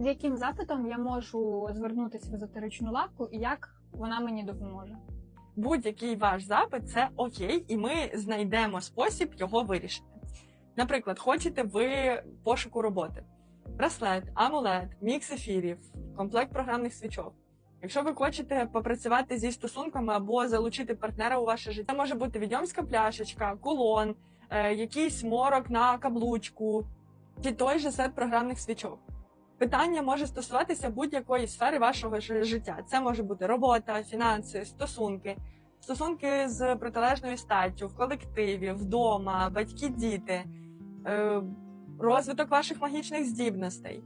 З яким запитом я можу звернутися в езотеричну лавку і як вона мені допоможе? Будь-який ваш запит це окей, і ми знайдемо спосіб його вирішити. Наприклад, хочете ви пошуку роботи, браслет, амулет, мікс ефірів, комплект програмних свічок. Якщо ви хочете попрацювати зі стосунками або залучити партнера у ваше життя, це може бути відьомська пляшечка, кулон, е, якийсь морок на каблучку, чи той же сет програмних свічок. Питання може стосуватися будь-якої сфери вашого життя. Це може бути робота, фінанси, стосунки, стосунки з протилежною статтю, в колективі, вдома, батьки, діти, е, розвиток ваших магічних здібностей,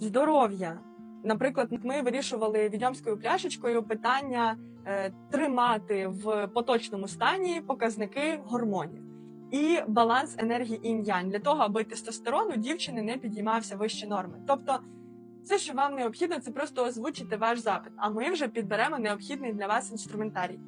здоров'я. Наприклад, ми вирішували відьомською пляшечкою питання е, тримати в поточному стані показники гормонів і баланс енергії інь-янь для того, аби тестостерон у дівчини не підіймався вище норми. Тобто, все, що вам необхідно, це просто озвучити ваш запит, а ми вже підберемо необхідний для вас інструментарій.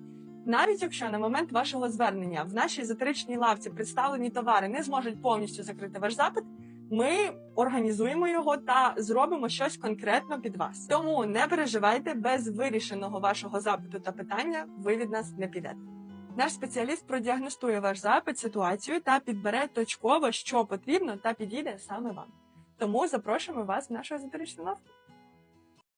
Навіть якщо на момент вашого звернення в нашій езотеричній лавці представлені товари не зможуть повністю закрити ваш запит, ми організуємо його та зробимо щось конкретно під вас. Тому не переживайте без вирішеного вашого запиту та питання. Ви від нас не підете. Наш спеціаліст продіагностує ваш запит, ситуацію та підбере точково, що потрібно та підійде саме вам. Тому запрошуємо вас в нашу езотеричну лавку.